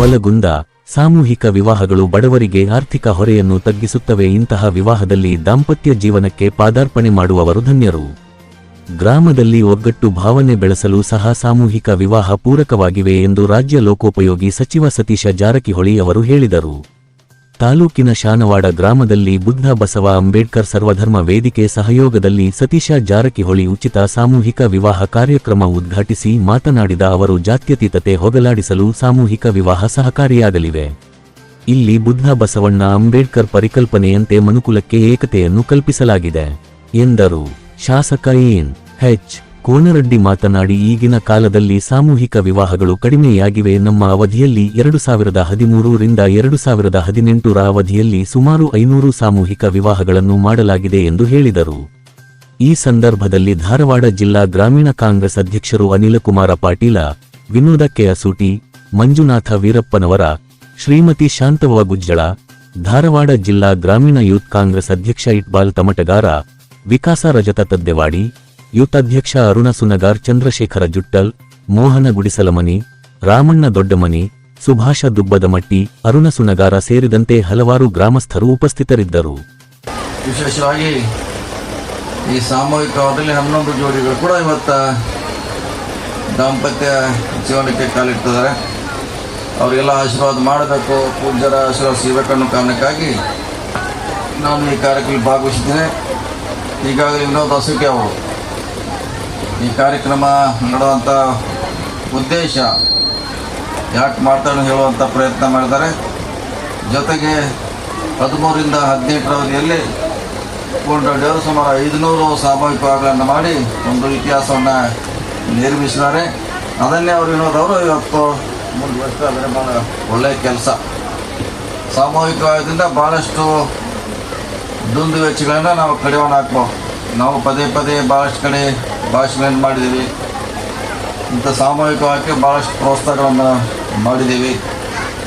ನವಲಗುಂದ ಸಾಮೂಹಿಕ ವಿವಾಹಗಳು ಬಡವರಿಗೆ ಆರ್ಥಿಕ ಹೊರೆಯನ್ನು ತಗ್ಗಿಸುತ್ತವೆ. ಇಂತಹ ವಿವಾಹದಲ್ಲಿ ದಾಂಪತ್ಯ ಜೀವನಕ್ಕೆ ಪಾದಾರ್ಪಣೆ ಮಾಡುವವರು ಧನ್ಯರು. ಗ್ರಾಮದಲ್ಲಿ ಒಗ್ಗಟ್ಟು ಭಾವನೆ ಬೆಳೆಸಲು ಸಹ ಸಾಮೂಹಿಕ ವಿವಾಹ ಪೂರಕವಾಗಿವೆ ಎಂದು ರಾಜ್ಯ ಲೋಕೋಪಯೋಗಿ ಸಚಿವ ಸತೀಶ ಜಾರಕಿಹೊಳಿ ಅವರು ಹೇಳಿದರು. ತಾಲೂಕಿನ ಶಾನವಾಡ ಗ್ರಾಮದಲ್ಲಿ ಬುದ್ಧ ಬಸವ ಅಂಬೇಡ್ಕರ್ ಸರ್ವಧರ್ಮ ವೇದಿಕೆ ಸಹಯೋಗದಲ್ಲಿ ಸತೀಶ ಜಾರಕಿಹೊಳಿ ಉಚಿತ ಸಾಮೂಹಿಕ ವಿವಾಹ ಕಾರ್ಯಕ್ರಮ ಉದ್ಘಾಟಿಸಿ ಮಾತನಾಡಿದ ಅವರು, ಜಾತ್ಯತೀತತೆ ಹೋಗಲಾಡಿಸಲು ಸಾಮೂಹಿಕ ವಿವಾಹ ಸಹಕಾರಿಯಾಗಲಿವೆ. ಇಲ್ಲಿ ಬುದ್ಧ ಬಸವಣ್ಣ ಅಂಬೇಡ್ಕರ್ ಪರಿಕಲ್ಪನೆಯಂತೆ ಮನುಕುಲಕ್ಕೆ ಏಕತೆಯನ್ನು ಕಲ್ಪಿಸಲಾಗಿದೆ, ಎಂದರು. ಶಾಸಕ ಏನ್ ಹೆಚ್ ಕೋನರಡ್ಡಿ ಮಾತನಾಡಿ, ಈಗಿನ ಕಾಲದಲ್ಲಿ ಸಾಮೂಹಿಕ ವಿವಾಹಗಳು ಕಡಿಮೆಯಾಗಿವೆ. ನಮ್ಮ ಅವಧಿಯಲ್ಲಿ ಎರಡು ಸಾವಿರದ ಹದಿಮೂರರಿಂದ ಎರಡು ಸಾವಿರದ ಹದಿನೆಂಟರ ಅವಧಿಯಲ್ಲಿ ಸುಮಾರು ಐನೂರು ಸಾಮೂಹಿಕ ವಿವಾಹಗಳನ್ನು ಮಾಡಲಾಗಿದೆ ಎಂದು ಹೇಳಿದರು. ಈ ಸಂದರ್ಭದಲ್ಲಿ ಧಾರವಾಡ ಜಿಲ್ಲಾ ಗ್ರಾಮೀಣ ಕಾಂಗ್ರೆಸ್ ಅಧ್ಯಕ್ಷರು ಅನಿಲಕುಮಾರ ಪಾಟೀಲ, ವಿನೋದ ಕೆಅಸೂಟಿ ಮಂಜುನಾಥ ವೀರಪ್ಪನವರ, ಶ್ರೀಮತಿ ಶಾಂತವ್ವ ಗುಜ್ಜಳ, ಧಾರವಾಡ ಜಿಲ್ಲಾ ಗ್ರಾಮೀಣ ಯೂತ್ ಕಾಂಗ್ರೆಸ್ ಅಧ್ಯಕ್ಷ ಇಟ್ಬಾಲ್ ತಮಟಗಾರ, ವಿಕಾಸ ರಜತ ತದ್ದೆವಾಡಿ ಯೂತ್ ಅಧ್ಯಕ್ಷ ಅರುಣ ಸುನಗಾರ್, ಚಂದ್ರಶೇಖರ ಜುಟ್ಟಲ್, ಮೋಹನ ಗುಡಿಸಲಮನಿ, ರಾಮಣ್ಣ ದೊಡ್ಡಮನಿ, ಸುಭಾಷ ದುಬ್ಬದಮಟ್ಟಿ, ಅರುಣ ಸುನಗಾರ ಸೇರಿದಂತೆ ಹಲವಾರು ಗ್ರಾಮಸ್ಥರು ಉಪಸ್ಥಿತರಿದ್ದರು. ವಿಶೇಷವಾಗಿ ಈ ಸಾಮೂಹಿಕವಾದಲ್ಲಿ ಹನ್ನೊಂದು ಜೋಡಿಗಳು ಕೂಡ ಇವತ್ತು ದಾಂಪತ್ಯ ಜೀವನಕ್ಕೆ ಕಾಲಿಡ್ತಿದ್ದಾರೆ. ಅವರಿಗೆಲ್ಲ ಆಶೀರ್ವಾದ ಮಾಡಬೇಕು. ಪೂಜ್ಯರ ಆಶೀರ್ವಾದ ಸಿಗಬೇಕನ್ನೋ ಕಾರಣಕ್ಕಾಗಿ ನಾನು ಈ ಕಾರ್ಯಕ್ರಮ ಭಾಗವಹಿಸಿದ್ದೇನೆ. ಈಗಾಗಲೇ ಇನ್ನೊಂದು ಹಸುಕೆ ಅವರು ಈ ಕಾರ್ಯಕ್ರಮ ನಡುವಂಥ ಉದ್ದೇಶ ಯಾಕೆ ಮಾಡ್ತಾನೆ ಹೇಳುವಂಥ ಪ್ರಯತ್ನ ಮಾಡಿದ್ದಾರೆ. ಜೊತೆಗೆ ಹದಿಮೂರಿಂದ ಹದಿನೆಂಟರ ಅವಧಿಯಲ್ಲಿ ಕೊಂಡೊಡ್ಡಿಯವರು ಸುಮಾರು ಐದುನೂರು ಸಾಮೂಹಿಕ ಮಾಡಿ ಒಂದು ಇತಿಹಾಸವನ್ನು ನಿರ್ಮಿಸಿದ್ದಾರೆ. ಅದನ್ನೇ ಅವರು ಇರೋದವರು ಇವತ್ತು ಮುಂದುವರಿಸ್ತಾ ಇದ್ದಾರೆ ಭಾಳ ಒಳ್ಳೆಯ ಕೆಲಸ. ಸಾಮೂಹಿಕ ಭಾಳಷ್ಟು ದುಂದು ವೆಚ್ಚಗಳನ್ನು ನಾವು ಕಡಿವಾಣ ಹಾಕ್ಬೋದು ನಾವು ಪದೇ ಪದೇ ಭಾಳಷ್ಟು ಕಡೆ ಭಾಷಣಗಳನ್ನು ಮಾಡಿದ್ದೀವಿ. ಇಂಥ ಸಾಮೂಹಿಕವಾಗಿ ಭಾಳಷ್ಟು ಪ್ರೋತ್ಸಾಹಗಳನ್ನು ಮಾಡಿದ್ದೀವಿ.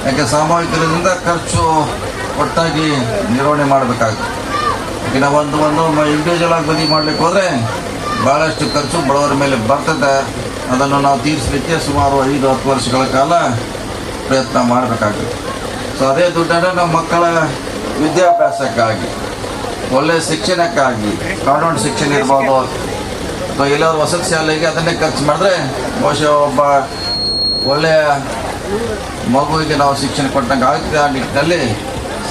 ಯಾಕೆ ಸಾಮೂಹಿಕರಿಂದ ಖರ್ಚು ಒಟ್ಟಾಗಿ ನಿರ್ವಹಣೆ ಮಾಡಬೇಕಾಗುತ್ತೆ. ಈಗ ಒಂದು ಒಂದು ಇಂಡಿವಿಜುವಲ್ ಆಗಿ ಬದಿ ಮಾಡ್ಲಿಕ್ಕೆ ಹೋದರೆ ಭಾಳಷ್ಟು ಖರ್ಚು ಬಡವರ ಮೇಲೆ ಬರ್ತದೆ. ಅದನ್ನು ನಾವು ತೀರಿಸಲಿಕ್ಕೆ ಸುಮಾರು ಐದು, ಹತ್ತು ವರ್ಷಗಳ ಕಾಲ ಪ್ರಯತ್ನ ಮಾಡಬೇಕಾಗುತ್ತೆ. ಸೊ ಅದೇ ದುಡ್ಡನ್ನು ನಮ್ಮ ಮಕ್ಕಳ ವಿದ್ಯಾಭ್ಯಾಸಕ್ಕಾಗಿ ಒಳ್ಳೆಯ ಶಿಕ್ಷಣಕ್ಕಾಗಿ, ಕಾನೂನು ಶಿಕ್ಷಣ ಇರ್ಬೋದು ಅಥವಾ ಎಲ್ಲಾದ್ರು ವಸತಿ ಶಾಲೆಗೆ ಅದನ್ನೇ ಖರ್ಚು ಮಾಡಿದ್ರೆ ಬಹುಶಃ ಒಬ್ಬ ಒಳ್ಳೆಯ ಮಗುವಿಗೆ ನಾವು ಶಿಕ್ಷಣ ಕೊಟ್ಟಂಗೆ ಆಗುತ್ತೆ ಆ ನಿಟ್ಟಿನಲ್ಲಿ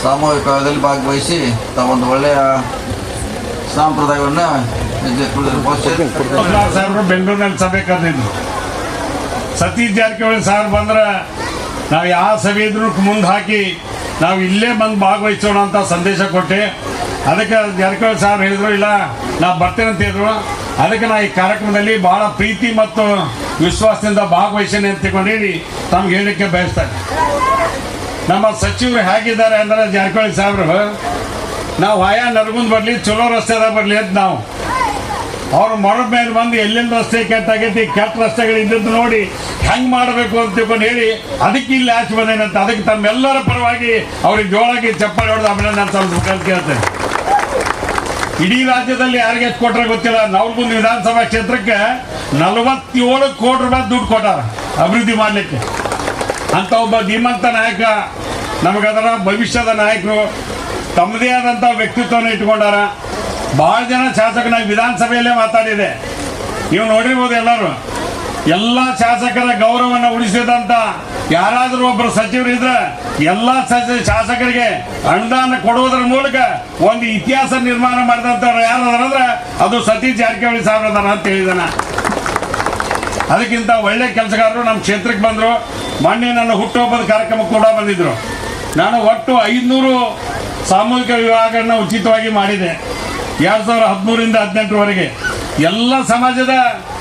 ಸಾಮೂಹಿಕದಲ್ಲಿ ಭಾಗವಹಿಸಿ ತಾವೊಂದು ಒಳ್ಳೆಯ ಸಾಂಪ್ರದಾಯವನ್ನು ಸಾಹೇಬರು ಬೆಂಗಳೂರಿನಲ್ಲಿ ಸಭೆ ಕರೆದಿದ್ರು. ಸತೀಶ್ ಜಾರಕಿಹೊಳಿ ಸಾರ್ ಬಂದ್ರೆ ನಾವು ಯಾವ ಸಭೆ ಇದ್ರೂ ಮುಂದೆ ಹಾಕಿ ನಾವು ಇಲ್ಲೇ ಬಂದು ಭಾಗವಹಿಸೋಣ ಅಂತ ಸಂದೇಶ ಕೊಟ್ಟೆ. ಅದಕ್ಕೆ ಜಾರಕಿಹೊಳಿ ಸಾರ್ ಹೇಳಿದ್ರು ಇಲ್ಲ ನಾವು ಬರ್ತೇನೆ ಅಂತ ಹೇಳಿದ್ರು. ಅದಕ್ಕೆ ನಾ ಈ ಕಾರ್ಯಕ್ರಮದಲ್ಲಿ ಬಹಳ ಪ್ರೀತಿ ಮತ್ತು ವಿಶ್ವಾಸದಿಂದ ಭಾಗವಹಿಸೇನೆ ಅಂತ ಹೇಳಿ ತಮ್ಗೆ ಹೇಳಲಿಕ್ಕೆ ಬಯಸ್ತಾರೆ ನಮ್ಮ ಸಚಿವರು ಹೇಗಿದ್ದಾರೆ ಅಂದ್ರೆ ಜಾರಕಿಹೊಳಿ ಸಾಹೇಬ್ರು, ನಾವು ಆಯಾ ನರಗುಂದ್ ಬರಲಿ, ಚಲೋ ರಸ್ತೆದಾಗ ಬರಲಿ ಅಂತ ನಾವು. ಅವ್ರು ಮರದ ಮೇಲೆ ಬಂದು ಎಲ್ಲಿಂದ ರಸ್ತೆ ಕೆಟ್ಟಾಗೈತಿ ಕೆಟ್ಟ ರಸ್ತೆಗಳು ಇದ್ದದ್ದು ನೋಡಿ ಹೆಂಗೆ ಮಾಡಬೇಕು ಅಂತ ತಿಳ್ಕೊಂಡು ಹೇಳಿ ಅದಕ್ಕೆ ಇಲ್ಲಿ ಆಚೆ ಬಂದೇನಂತ, ಅದಕ್ಕೆ ತಮ್ಮೆಲ್ಲರ ಪರವಾಗಿ ಅವ್ರಿಗೆ ಜೋಳಾಗಿ ಚಪ್ಪಾಳೆ ಹೊಡೆದು ಆಮೇಲೆ ನಾನು ಸ್ವಲ್ಪ ಕೇಳ್ತೇನೆ. ಇಡೀ ರಾಜ್ಯದಲ್ಲಿ ಯಾರಿಗೆ ಎಷ್ಟು ಕೊಟ್ರೆ ಗೊತ್ತಿಲ್ಲ. ನವಲ್ಗುಂದ ವಿಧಾನಸಭಾ ಕ್ಷೇತ್ರಕ್ಕೆ ನಲವತ್ತೇಳು ಕೋಟಿ ರೂಪಾಯಿ ದುಡ್ಡು ಕೊಟ್ಟಾರ ಅಭಿವೃದ್ಧಿ ಮಾಡಲಿಕ್ಕೆ. ಅಂತ ಒಬ್ಬ ಧೀಮಂತ ನಾಯಕ ನಮಗದರ ಭವಿಷ್ಯದ ನಾಯಕರು ತಮ್ಮದೇ ಆದಂಥ ವ್ಯಕ್ತಿತ್ವನ ಇಟ್ಕೊಂಡಾರ ಭಾಳ ಜನ ಶಾಸಕನ ವಿಧಾನಸಭೆಯಲ್ಲೇ ಮಾತಾಡಿದೆ. ನೀವು ನೋಡಿರ್ಬೋದು ಎಲ್ಲರೂ. ಎಲ್ಲ ಶಾಸಕರ ಗೌರವವನ್ನು ಉಳಿಸಿದಂತ ಯಾರಾದರೂ ಒಬ್ಬರು ಸಚಿವರು ಇದ್ರೆ ಎಲ್ಲ ಶಾಸಕರಿಗೆ ಅನುದಾನ ಕೊಡುವುದರ ಮೂಲಕ ಒಂದು ಇತಿಹಾಸ ನಿರ್ಮಾಣ ಮಾಡಿದಂಥವ್ರು ಯಾರು ಅಂದ್ರೆ ಅದು ಸತೀಶ್ ಜಾರಕಿಹೊಳಿ ಸಾಹೇಬ್ರ ಅಂತ ಹೇಳಿದಾನ. ಅದಕ್ಕಿಂತ ಒಳ್ಳೆ ಕೆಲಸಗಾರರು ನಮ್ಮ ಕ್ಷೇತ್ರಕ್ಕೆ ಬಂದರು. ಮೊನ್ನೆ ನನ್ನ ಹುಟ್ಟುಹಬ್ಬದ ಕಾರ್ಯಕ್ರಮ ಕೂಡ ಬಂದಿದ್ರು. ನಾನು ಒಟ್ಟು ಐದುನೂರು ಸಾಮೂಹಿಕ ವಿವಾಹಗಳನ್ನ ಉಚಿತವಾಗಿ ಮಾಡಿದೆ. ಎರಡು ಸಾವಿರದ ಹದಿಮೂರಿಂದ ಹದಿನೆಂಟರವರೆಗೆ. ಎಲ್ಲ ಸಮಾಜದ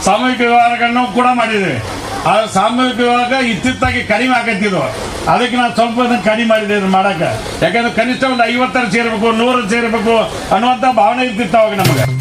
ಸಾಮೂಹಿಕ ವಿವಾಹಗಳನ್ನು ಕೂಡ ಮಾಡಿದ್ದೇವೆ. ಆ ಸಾಮೂಹಿಕ ವಿವಾಹ ಇತ್ತಿತ್ತಾಗಿ ಕಡಿಮೆ ಆಗತ್ತಿದ್ವು. ಅದಕ್ಕೆ ನಾನು ಸ್ವಲ್ಪ ಕಡಿಮೆ ಮಾಡಿದೆ ಇದನ್ನು ಮಾಡಕ್ಕೆ. ಯಾಕಂದ್ರೆ ಕನಿಷ್ಠ ಒಂದು ಐವತ್ತರ ಸೇರಬೇಕು ನೂರ ಸೇರಬೇಕು ಅನ್ನುವಂಥ ಭಾವನೆ ಇರ್ತಿತ್ತು ಅವಾಗ ನಮಗೆ.